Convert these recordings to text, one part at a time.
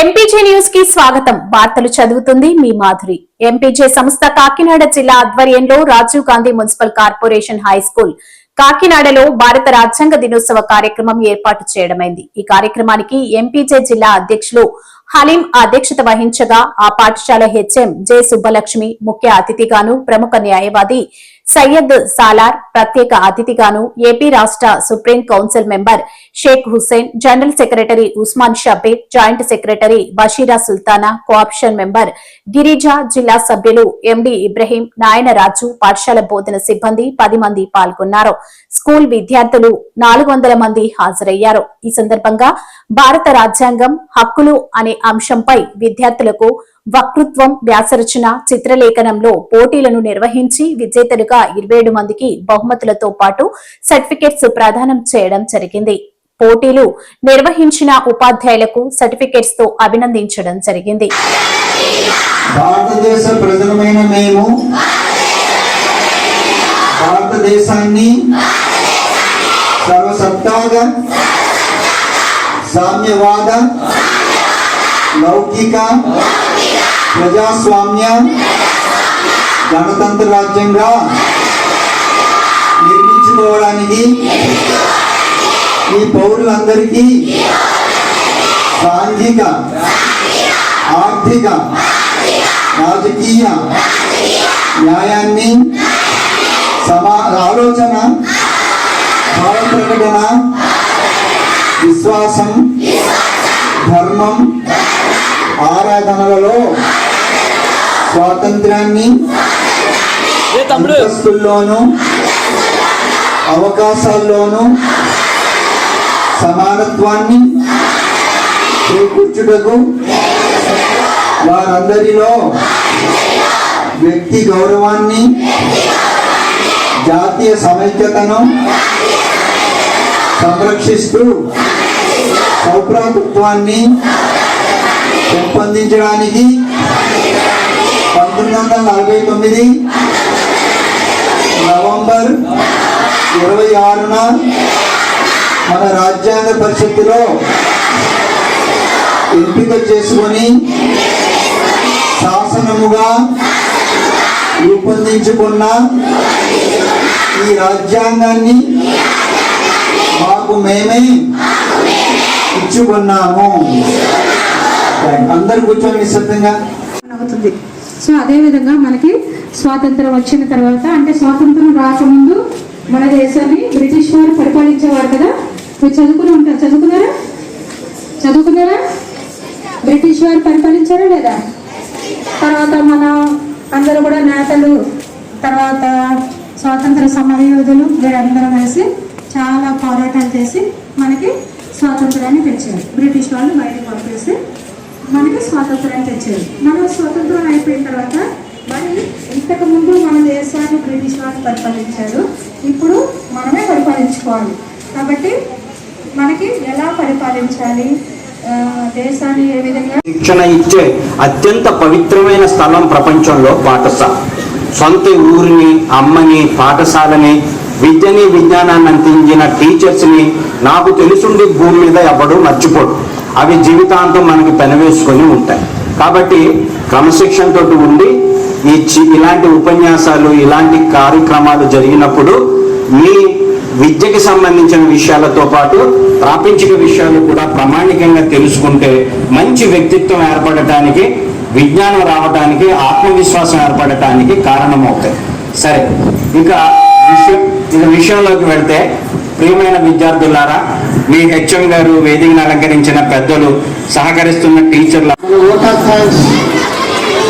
MPJ న్యూస్కి స్వాగతం. వార్తలు చదువుతుంది మీ మాధురి. ఎంపీజే సంస్థ కాకినాడ జిల్లా ఆధ్వర్యంలో Rajiv Gandhi municipal corporation high school. కాకినాడలో భారత రాజ్యాంగ దినోత్సవ కార్యక్రమం ఏర్పాటు చేయడమైంది. ఈ కార్యక్రమానికి ఎంపీజే జిల్లా అధ్యక్షులు హలీం అధ్యక్షత వహించగా ఆ పాఠశాల హెచ్ఎం జె సుబ్బలక్ష్మి ముఖ్య అతిథిగాను ప్రముఖ న్యాయవాది సయ్యద్ సాలార్ ప్రత్యేక అతిథిగాను ఏపీ రాష్ట్ర supreme council member Sheikh Hussain general secretary Usman Shabbir joint secretary Bashira Sultana co-option member Girija జిల్లా సభ్యులు ఎండి ఇబ్రహీం నాయనరాజు పాఠశాల బోధన సిబ్బంది పది మంది పాల్గొన్నారు. స్కూల్ విద్యార్థులు నాలుగు వందల మంది హాజరయ్యారు. ఈ సందర్భంగా భారత రాజ్యాంగం హక్కులు అనే అంశంపై విద్యార్థులకు వక్తృత్వం వ్యాసరచన చిత్రలేఖనంలో పోటీలను నిర్వహించి విజేతలుగా ఇరవై ఏడు మందికి బహుమతులతో పాటు సర్టిఫికెట్స్ ప్రదానం చేయడం జరిగింది. పోటీలు నిర్వహించిన ఉపాధ్యాయులకు సర్టిఫికెట్స్తో అభినందించడం జరిగింది. భారతదేశ ప్రజలమైన మేము భారతదేశాన్ని సామ్యవాద లౌకిక ప్రజాస్వామ్య గణతంత్ర రాజ్యంగా నిర్మించుకోవడానికి ఈ పౌరులందరికీ సాంఘిక ఆర్థిక రాజకీయ న్యాయాన్ని సమా ఆలోచన భావప్రకటన విశ్వాసం ధర్మం ఆరాధనలలో స్వాతంత్రాన్ని అంతస్తుల్లోనూ అవకాశాల్లోనూ సమానత్వాన్ని చేకూర్చుటకు వారందరిలో వ్యక్తి గౌరవాన్ని జాతీయ సమైక్యతను సంరక్షిస్తూ సౌభ్రాతృత్వాన్ని పెంపొందించడానికి పంతొమ్మిది వందల నలభై తొమ్మిది నవంబర్ ఇరవై ఆరున మన రాజ్యాంగ పరిషత్తులో ఎంపిక చేసుకొని శాసనముగా రూపొందించుకున్న ఈ రాజ్యాంగాన్ని మాకు మేమే ఇచ్చుకున్నాము. అందరు కూర్చొని నిశ్శబ్దంగా. అవుతుంది సో అదే విధంగా మనకి స్వాతంత్రం వచ్చిన తర్వాత అంటే స్వాతంత్రం రాకముందు మన దేశాన్ని బ్రిటిష్ వారు పరిపాలించేవారు కదా? మీరు చదువుకుని ఉంటారు. చదువుకున్నారా? చదువుకున్నారా? బ్రిటిష్ వారు పరిపాలించారా లేదా? తర్వాత మన అందరూ కూడా నేతలు తర్వాత స్వాతంత్ర సమరయోధులు వీరందరూ కలిసి చాలా పోరాటాలు చేసి మనకి స్వాతంత్రాన్ని తెచ్చారు. బ్రిటిష్ వాళ్ళు బయటకు పంపేసి మనకి స్వాతంత్రం తెచ్చారు. మన స్వాతంత్రం అయిపోయిన తర్వాత మరి ఇంతకు ముందు మన దేశాన్ని బ్రిటిష్ వాళ్ళు పరిపాలించారు. ఇప్పుడు మనమే పరిపాలించుకోవాలి. కాబట్టి మనకి ఎలా పరిపాలించాలి? దేశాన్ని ఏ విధంగా శిక్షణ ఇచ్చే అత్యంత పవిత్రమైన స్థలం ప్రపంచంలో పాఠశాల. సొంత ఊరిని అమ్మని పాఠశాలని విద్యని విజ్ఞానాన్ని అందించిన టీచర్స్ని నాకు తెలుసుండి భూమి మీద ఎవడు మర్చిపోడు. అవి జీవితాంతం మనకి పెనవేసుకొని ఉంటాయి. కాబట్టి క్రమశిక్షణతో ఉండి ఈ చి- ఇలాంటి ఉపన్యాసాలు ఇలాంటి కార్యక్రమాలు జరిగినప్పుడు మీ విద్యకి సంబంధించిన విషయాలతో పాటు ప్రాపంచిక విషయాలు కూడా ప్రామాణికంగా తెలుసుకుంటే మంచి వ్యక్తిత్వం ఏర్పడటానికి విజ్ఞానం రావడానికి ఆత్మవిశ్వాసం ఏర్పడటానికి కారణమవుతాయి. సరే ఇక విషయం ఇక విషయంలోకి వెళ్తే ప్రియమైన విద్యార్థులారా మీ హెచ్ఎం గారు వేదికను అలంకరించిన పెద్దలు సహకరిస్తున్న టీచర్ల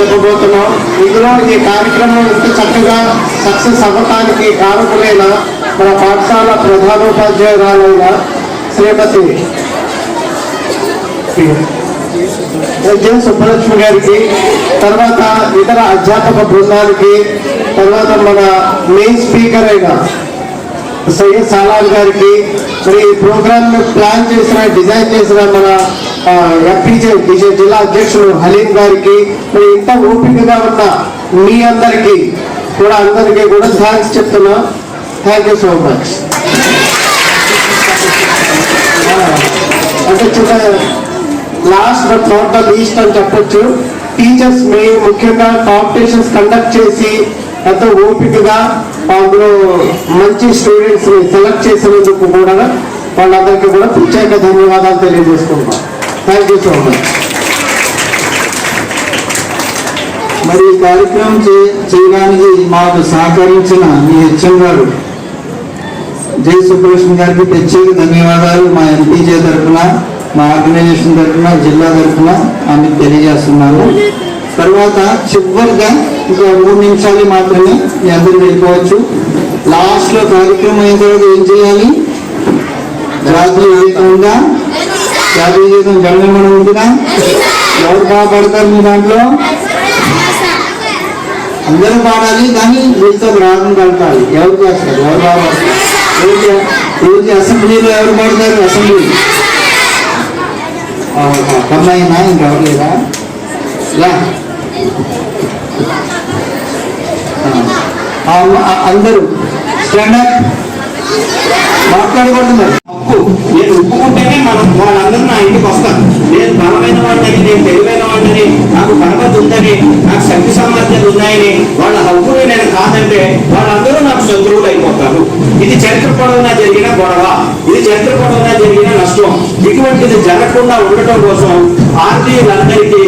చెప్పబోతున్నాం. ఇందులో ఈ కార్యక్రమం ఇంత చక్కగా సక్సెస్ అవ్వటానికి కారకులైన మన పాఠశాల ప్రధానోపాధ్యాయురాలైన శ్రీమతి ఎస్జే సుబ్బలక్ష్మి గారికి తర్వాత ఇతర అధ్యాపక బృందానికి తర్వాత మన మెయిన్ స్పీకర్ అయిన సయ్యద్ సలాల్ గారికి మరి ఈ ప్రోగ్రామ్ ప్లాన్ చేసిన డిజైన్ చేసిన మన ఎంపీజే జిల్లా అధ్యక్షుడు హలీం గారికి మరి ఇంత ఓపికగా ఉన్న మీ అందరికీ కూడా అందరికీ కూడా థ్యాంక్స్ చెప్తున్నా. థ్యాంక్ యూ సో మచ్ అంటే చూడ last but not the least అని చెప్పొచ్చు. టీచర్స్ మీ ముఖ్యంగా కాంపిటీషన్స్ కండక్ట్ చేసి ఎంతో ఓపికగా అందులో మంచి స్టూడెంట్స్ని సెలెక్ట్ చేసినందుకు కూడా వాళ్ళందరికీ కూడా ప్రత్యేక ధన్యవాదాలు తెలియజేసుకుంటాం థ్యాంక్ యూ సో మచ్ మరి ఈ కార్యక్రమం చేయడానికి మాకు సహకరించిన మీ హెచ్ఎం గారు జై సుబ్బలక్ష్మి గారికి ప్రత్యేక ధన్యవాదాలు. మా ఎంపీజే తరఫున మా ఆర్గనైజేషన్ తరఫున జిల్లా తరఫున ఆమెకు తెలియజేస్తున్నాను. తర్వాత చివరిగా ఇంకో మూడు నిమిషాలు మాత్రమే మీ అందరూ వెళ్ళిపోవచ్చు. లాస్ట్లో కార్యక్రమం అయిన తర్వాత ఏం చేయాలి? జాతీయ గీతం ఉందా? జాతీయ జీవితం జనగణమన ఉంటుందా? ఎవరు బాగుపడతారు మీ దాంట్లో? అందరూ పాడాలి కానీ వీళ్ళతో రాగం కలపాలి ఎవరు చేస్తారు? ఎవరు బాగుపడతారు రోజు అసెంబ్లీలో ఎవరు పడతారు? అసెంబ్లీ. కమ్మాయినా ఇంకెవరు లేదా? ఇలా ఆ, అందరూ. స్టాండ్ అప్ మాట్లాడకూడదు హక్కు నేను ఒప్పుకుంటేనే మనం వాళ్ళందరూ నా ఇంటికి వస్తారు. నేను బలమైన వాడిని నేను తెలివైన వాడిని నాకు పరపతి ఉందని నాకు శక్తి సామర్థ్యాలు ఉన్నాయని వాళ్ళ హక్కులు నేను కాదంటే వాళ్ళందరూ నాకు శత్రువులు అయిపోతారు. ఇది చరిత్ర పొడవునా జరిగిన గొడవ. ఇది చరిత్ర పొడవునా జరిగిన నష్టం. ఇటువంటిది జరగకుండా ఉండటం కోసం ఆర్టీలందరికీ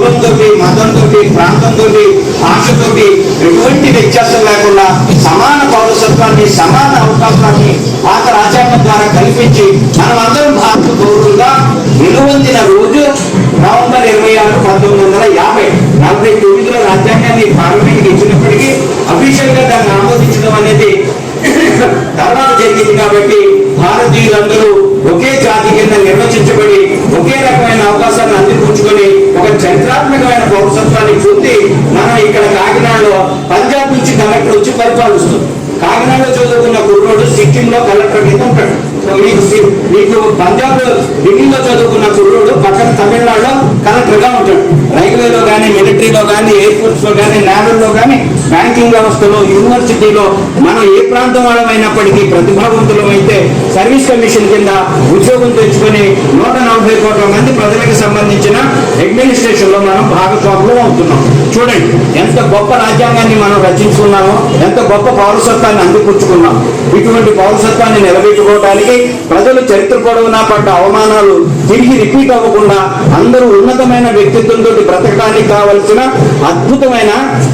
కులంతో మతంతో ప్రాంతంతో భాషతోటి ఎటువంటి వ్యత్యాసం లేకుండా సమాన పౌరసత్వాన్ని సమాన అవకాశాన్ని పాత రాజ్యాంగం ద్వారా కల్పించి మనమందరం భారత పౌరులుగా నిలువొందిన రోజు నవంబర్ ఇరవై ఆరు పంతొమ్మిది వందల యాభై నలభై తొమ్మిదిలో రాజ్యాంగాన్ని పార్లమెంట్కి ఇచ్చినప్పటికీ అఫీషియల్గా దాన్ని ఆమోదించడం అనేది తర్వాత జరిగింది కాబట్టి భారతీయులందరూ ఒకే జాతి కింద నిర్వచించబడి ఒకే రకమైన అవకాశాన్ని అందిపుచ్చుకొని ఒక చరిత్రాత్మకమైన పౌరసత్వాన్ని పొంది మనం ఇక్కడ కాకినాడలో పంజాబ్ నుంచి కలెక్టర్ వచ్చి పరిపాలిస్తుంది కాకినాడలో చదువుకున్న కుర్రోడు సిక్కిం లో కలెక్టర్ కింద ఉంటాడు. మీకు మీకు పంజాబ్లో ఢిల్లీలో చదువుకున్న కుర్రోడు పక్కన తమిళనాడులో కలెక్టర్గా ఉంటాడు. రైల్వేలో కానీ మిలిటరీలో కానీ ఎయిర్ ఫోర్స్లో కానీ నేవల్లో కానీ బ్యాంకింగ్ వ్యవస్థలో యూనివర్సిటీలో మనం ఏ ప్రాంతం వాళ్ళమైనప్పటికీ ప్రతిభావంతులమైతే సర్వీస్ కమిషన్ కింద ఉద్యోగం తెచ్చుకొని నూట నలభై కోట్ల మంది ప్రజలకు సంబంధించిన అడ్మినిస్ట్రేషన్లో మనం భాగస్వాములు అవుతున్నాం. చూడండి ఎంత గొప్ప రాజ్యాంగాన్ని మనం రచించుకున్నామో ఎంత గొప్ప పౌరసత్వాన్ని అందిపుచ్చుకున్నాం. ఇటువంటి పౌరసత్వాన్ని నిలబెట్టుకోవడానికి ప్రజలు చరిత్ర పొడవునా పడ్డ అవమానాలు తిరిగి రిపీట్ అవ్వకుండా అందరూ ఉన్నతమైన వ్యక్తిత్వంతో బ్రతకడానికి కావలసిన అద్భుతమైన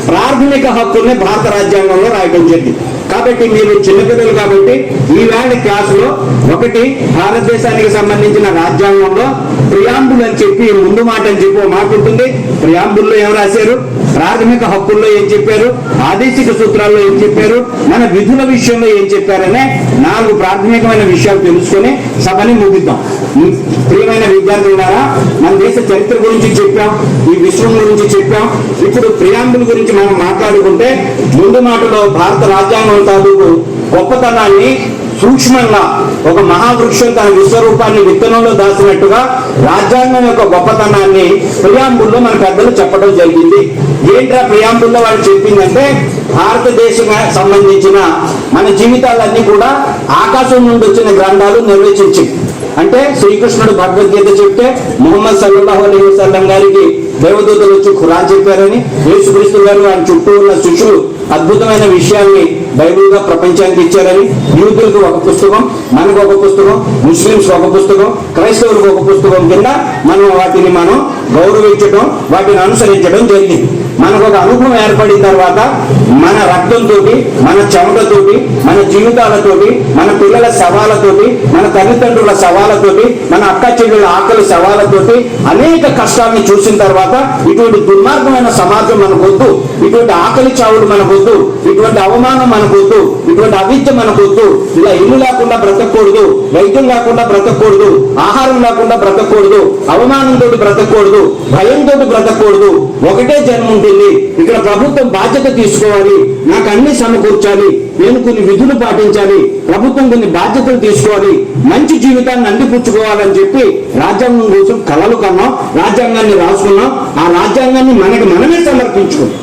ప్రాథమిక హక్కుల్ని భారత రాజ్యాంగంలో రాయడం జరిగింది. కాబట్టి మీరు చిన్నపిల్లలు కాబట్టి ఈవేళ క్లాసులో ఒకటి భారతదేశానికి సంబంధించిన రాజ్యాంగంలో ప్రియాంబుల్ అని చెప్పి ముందు మాట అని చెప్పి ఒక మాట ఉంటుంది. ప్రియాంబుల్లో ఏం రాశారు? ప్రాథమిక హక్కుల్లో ఏం చెప్పారు? ఆదేశిక సూత్రాల్లో ఏం చెప్పారు? మన విధుల విషయంలో ఏం చెప్పారనే నాలుగు ప్రాథమికమైన విషయాలు తెలుసుకొని సభని ముగిద్దాం. ప్రియమైన విద్యార్థులారా మన దేశ చరిత్ర గురించి చెప్పాం ఈ విశ్వం గురించి చెప్పాం. ఇప్పుడు ప్రియాంబుల్ గురించి మనం మాట్లాడుకుంటాం ముందు మాటలో భారత రాజ్యాంగం తాలూకు గొప్పతనాన్ని సూక్ష్మంగా ఒక మహావృక్షం తన విశ్వరూపాన్ని విత్తనంలో దాచినట్టుగా రాజ్యాంగం యొక్క గొప్పతనాన్ని ప్రియాంబుల్లో మన పెద్దలు చెప్పడం జరిగింది. ఏంట్రా ప్రియాంబుల్లో వాళ్ళు చెప్పిందంటే భారతదేశం సంబంధించిన మన జీవితాలన్నీ కూడా ఆకాశం నుండి వచ్చిన గ్రంథాలు నిర్వచించి అంటే శ్రీకృష్ణుడు భగవద్గీత చెప్తే ముహమ్మద్ సల్లాహు అలీ వసల్లం గారికి దేవదూతలు వచ్చి ఖురాన్ చెప్పారని యేసుక్రీస్తు గారు ఆయన చుట్టూ ఉన్న శిష్యులు అద్భుతమైన విషయాన్ని బైబిల్గా ప్రపంచానికి ఇచ్చారని యూదులకు ఒక పుస్తకం మనకు ఒక పుస్తకం ముస్లింస్ ఒక పుస్తకం క్రైస్తవులకు ఒక పుస్తకం కింద మనం వాటిని మనం గౌరవించడం వాటిని అనుసరించడం జరిగింది. మనకు ఒక అనుభవం ఏర్పడిన తర్వాత మన రక్తంతో మన చెమటతోటి మన జీవితాలతోటి మన పిల్లల సవాలతోటి మన తల్లిదండ్రుల సవాలతోటి మన అక్క చెల్లెల ఆకలి సవాళ్ళతోటి అనేక కష్టాలను చూసిన తర్వాత ఇటువంటి దుర్మార్గమైన సమాజం మనకొద్దు ఇటువంటి ఆకలి చావులు మనకొద్దు ఇటువంటి అవమానం మనకొద్దు ఇటువంటి అవిద్య మనకొద్దు. ఇలా ఇల్లు లేకుండా బ్రతకూడదు వైద్యం లేకుండా బ్రతకూడదు ఆహారం లేకుండా బ్రతకూడదు అవమానంతో బ్రతకూడదు భయంతో బ్రతకూడదు ఒకటే జన్మ ఉంటుంది. ఇక్కడ ప్రభుత్వం బాధ్యత తీసుకోవాలి. నాకు అన్ని సమకూర్చాలి నేను కొన్ని విధులు పాటించాలి ప్రభుత్వం కొన్ని బాధ్యతలు తీసుకోవాలి మంచి జీవితాన్ని అందిపుచ్చుకోవాలని చెప్పి రాజ్యాంగం కోసం కలలు కన్నాం రాజ్యాంగాన్ని రాసుకున్నాం ఆ రాజ్యాంగాన్ని మనకి మనమే సమర్పించుకున్నాం.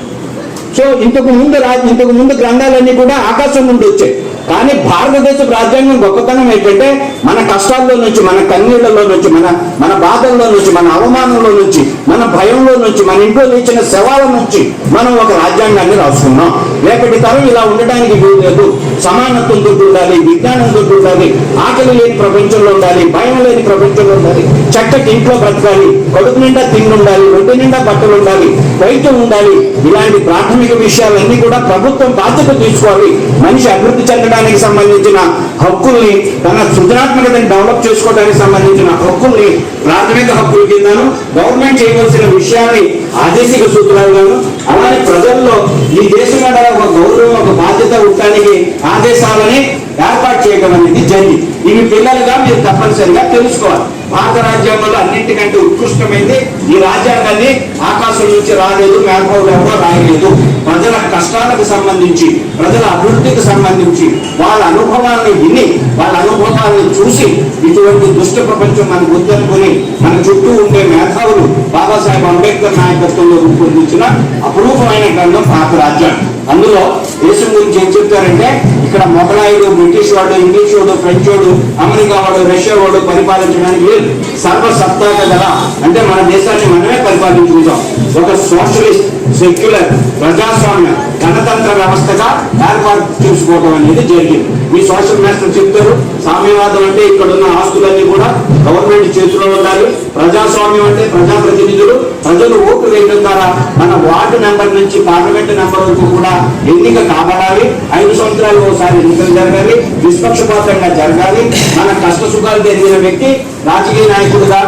సో ఇంతకు ముందు రా ఇంతకు ముందు గ్రంథాలన్నీ కూడా ఆకాశం నుండి వచ్చాయి. కానీ భారతదేశ రాజ్యాంగం గొప్పతనం ఏంటంటే మన కష్టాల్లో నుంచి మన కన్నీళ్ళలో నుంచి మన మన బాధల్లో నుంచి మన అవమానంలో నుంచి మన భయంలో నుంచి మన ఇంట్లో లేచిన శవాల నుంచి మనం ఒక రాజ్యాంగాన్ని రాసుకున్నాం. రేపటి తరం ఇలా ఉండడానికి వీలు లేదు సమానత్వంతో ఉండాలి విజ్ఞానం ఉండాలి ఆకలి లేని ప్రపంచంలో ఉండాలి భయం లేని ప్రపంచంలో ఉండాలి చక్కటి ఇంట్లో బ్రతకాలి కడుపు నిండా తిండి ఉండాలి ఒంటి నిండా బట్టలు ఉండాలి వైద్యం ఉండాలి ఇలాంటి ప్రాథమిక విషయాలన్నీ కూడా ప్రభుత్వం బాధ్యత తీసుకోవాలి. మనిషి అభివృద్ధి చెందడానికి సంబంధించిన హక్కుల్ని తన సృజనాత్మకతను డెవలప్ చేసుకోవడానికి సంబంధించిన హక్కుల్ని ప్రాథమిక హక్కుల కిందను గవర్నమెంట్ చేయవలసిన విషయాన్ని ఆదేశిక సూత్రాలుగాను అలానే ప్రజల్లో ఈ దేశం మీద ఒక గౌరవం ఒక బాధ్యత ఉండడానికి ఆదేశాలని ఏర్పాటు చేయడం అనేది జరిగింది. ఇవి పిల్లలుగా మీరు తప్పనిసరిగా తెలుసుకోవాలి. భారత రాజ్యాంగంలో అన్నింటికంటే ఉత్కృష్టమైంది ఈ రాజ్యాంగాన్ని ఆకాశం నుంచి రాలేదు మేఘాలు రాయలేదు. ప్రజల కష్టాలకు సంబంధించి ప్రజల అభివృద్ధికి సంబంధించి వాళ్ళ అనుభవాలను విని వాళ్ళ అనుభవాలను చూసి ఇటువంటి దుష్ట ప్రపంచం మనకు వద్దనుకొని మన చుట్టూ ఉండే మేధావులు బాబాసాహెబ్ అంబేద్కర్ నాయకత్వంలో రూపొందించిన అపురూపమైన గ్రంథం భారత రాజ్యాంగం. అందులో దేశం గురించి ఏం చెప్తారంటే ఇక్కడ మొఘలాయుడు బ్రిటిష్ వాడు ఇంగ్లీష్ వాడు ఫ్రెంచ్ వాడు అమెరికా వాడు రష్యా వాడు పరిపాలించడానికి లేదు. సర్వసత్తాక గల అంటే మన దేశాన్ని మనమే పరిపాలించుకుంటాం. ఒక సోషలిస్ట్ సెక్యులర్ ప్రజాస్వామ్య గణతంత్ర వ్యవస్థగా ఏర్పాటు చేసుకోవడం అనేది జరిగింది. మీ సోషల్ మాస్టర్ చెప్తారు సామ్యవాదం అంటే ఇక్కడ ఉన్న ఆస్తులన్నీ కూడా గవర్నమెంట్ చేతిలో ఉండాలి. ప్రజాస్వామ్యం అంటే ప్రజాప్రతినిధులు ప్రజలు ఓటు వేయడం ద్వారా మన వార్డు నెంబర్ నుంచి పార్లమెంట్ నెంబర్ వరకు కూడా ఎన్నిక కాబడాలి. ఐదు సంవత్సరాలు ఒకసారి ఎన్నికలు జరగాలి నిష్పక్షపాతంగా జరగాలి. మన కష్ట సుఖాలు తెలిగిన వ్యక్తి రాజకీయ నాయకుడుగా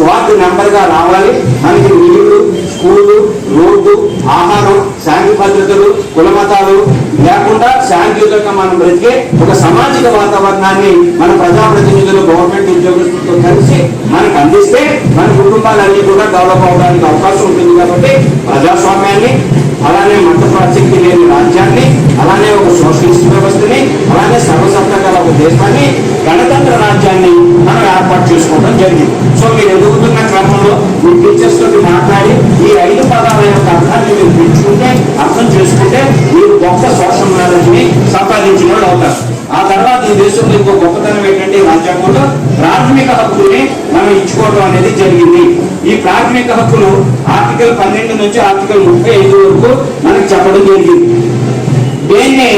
వార్డు నెంబర్గా రావాలి. మనకి నీళ్ళు స్కూలు రోడ్డు ఆహారం శాంతి భద్రతలు కులమతాలు లేకుండా శాంతియుతంగా మనం బ్రతికే ఒక సామాజిక వాతావరణాన్ని మన ప్రజాప్రతినిధులు గవర్నమెంట్ ఉద్యోగస్తులతో కలిసి మనకు అందిస్తే మన కుటుంబాలన్నీ కూడా డెవలప్ అవడానికి అవకాశం ఉంటుంది కాబట్టి ప్రజాస్వామ్యాన్ని అలానే మత ప్రాసక్తి లేని రాజ్యాన్ని అలానే ఒక సోషలిస్ట్ వ్యవస్థని అలానే సర్వసత్తా గల ఒక దేశాన్ని గణతంత్ర రాజ్యాన్ని సోషల్ సంపాదించిన వాళ్ళు అవుతారు ఆ తర్వాత ఈ దేశంలో ఇంకో గొప్పతనం ఏంటంటే రాజ్యాంగంలో ప్రాథమిక హక్కుల్ని మనం ఇచ్చుకోవడం అనేది జరిగింది. ఈ ప్రాథమిక హక్కులు ఆర్టికల్ పన్నెండు నుంచి ఆర్టికల్ ముప్పై ఐదు వరకు మనకు చెప్పడం జరిగింది. దేన్ని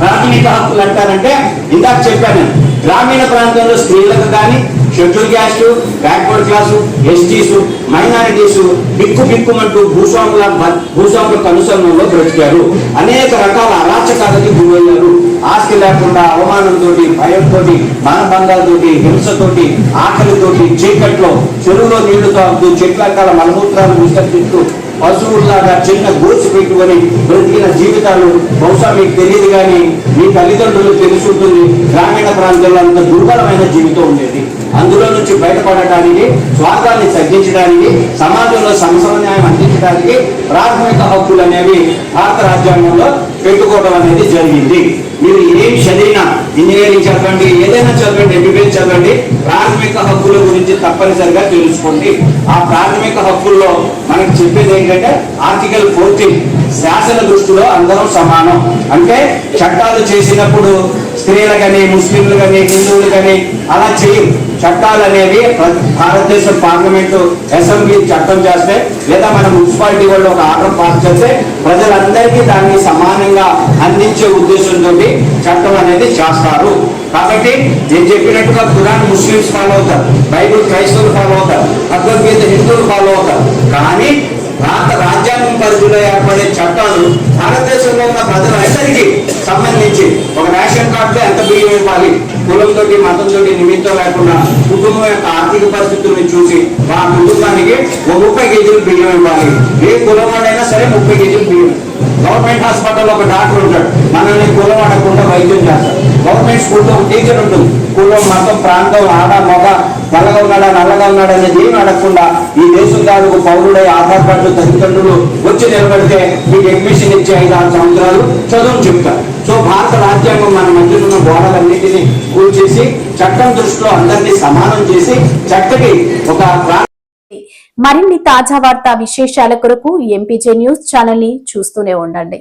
ప్రాథమిక హక్కులు అంటారంటే ఇందాక చెప్పాను గ్రామీణ ప్రాంతంలో స్త్రీలకు కానీ schedule caste backward class STs minorities బిక్కు బిక్కుమంటూ భూస్వాముల బ- భూస్వాముల కనుసరణలో బ్రతికారు. అనేక రకాల అరాచకాలకి గురయ్యారు. ఆస్తి లేకుండా అవమానంతో భయంతో మానబంధాలతోటి హింసతోటి ఆకలితోటి చీకట్లో చెరువులో నీళ్ళు తాగుతూ చెట్ల రకాల మలమూత్రాలు విసర్జిస్తూ పశువుల్లాగా చిన్న గోచి పెట్టుకొని బ్రతికిన జీవితాలు బహుశా మీకు తెలియదు కానీ మీ తల్లిదండ్రులకు తెలుసుంటుంది గ్రామీణ ప్రాంతాల్లో అంత దుర్బలమైన జీవితం ఉండేది. అందులో నుంచి బయటపడటానికి స్వార్థాన్ని తగ్గించడానికి సమాజంలో సమసమన్యాయం అందించడానికి ప్రాథమిక హక్కులు అనేవి భారత రాజ్యాంగంలో పెట్టుకోవడం అనేది జరిగింది. మీరు ఏం చదివినా ఇంజనీరింగ్ చదవండి ఏదైనా చదవండి ఎంబీబీఎస్ చదవండి ప్రాథమిక హక్కుల గురించి తప్పనిసరిగా తెలుసుకోండి. ఆ ప్రాథమిక హక్కుల్లో మనకు చెప్పేది ఏంటంటే ఆర్టికల్ ఫోర్టీన్ శాసన దృష్టిలో అందరం సమానం. అంటే చట్టాలు చేసినప్పుడు స్త్రీలు కానీ ముస్లింలు కానీ హిందువులు కానీ అలా చేయం చట్టాలు అనేవి భారతదేశం పార్లమెంటు అసెంబ్లీ చట్టం చేస్తే లేదా మన మున్సిపాలిటీ వాళ్ళు ఒక ఆర్డర్ పాస్ చేస్తే ప్రజలందరికీ దాన్ని సమానంగా అందించే ఉద్దేశంతో చట్టం అనేది చేస్తారు. కాబట్టి నేను చెప్పినట్టుగా ఖురాన్ ముస్లిమ్స్ ఫాలో అవుతారు బైబుల్ క్రైస్తవులు ఫాలో అవుతారు భగవద్గీత హిందువులు ఫాలో అవుతారు. కానీ భారత రాజ్యాంగం పరిధిలో ఏర్పడే చట్టాలు భారతదేశంలో ఉన్న ప్రజలందరికీ సంబంధించి ఒక రేషన్ కార్డులో ఎంత బియ్యం ఇవ్వాలి? కులంతో మతంతో నిమిత్తం లేకుండా కుటుంబం యొక్క ఆర్థిక పరిస్థితుల్ని చూసి మా కుటుంబానికి ఒక ముప్పై కేజీలు బియ్యం ఇవ్వాలి. ఏ కులం వాడైనా సరే ముప్పై కేజీలు బియ్యం. గవర్నమెంట్ హాస్పిటల్లో ఒక డాక్టర్ ఉంటాడు. మనల్ని కులం అడగకుండా వైద్యం చేస్తాడు. గవర్నమెంట్ స్కూల్లో టీచర్ ఉంటుంది కులం మతం ప్రాంతం ఆడ మగ నల్లగా ఉన్నాడా నల్లగా ఉన్నాడా అనేది ఏమి అడగకుండా ఈ దేశం తాలూకు పౌరుడై ఆధార్ కార్డు తల్లిదండ్రులు వచ్చి నిలబడితే మీకు అడ్మిషన్ ఇచ్చే ఐదు ఆరు సంవత్సరాలు చదువు చెప్తారు. సో భారత రాజ్యాంగం మన మధ్యలో ఉన్న గోడలన్నింటినీ కూల్చేసి చట్టం దృష్టిలో అందరినీ సమానం చేసి చక్కటి ఒక మరిన్ని తాజా వార్తా విశేషాల కొరకు ఎంపీజే న్యూస్ ఛానల్ని చూస్తూనే ఉండండి.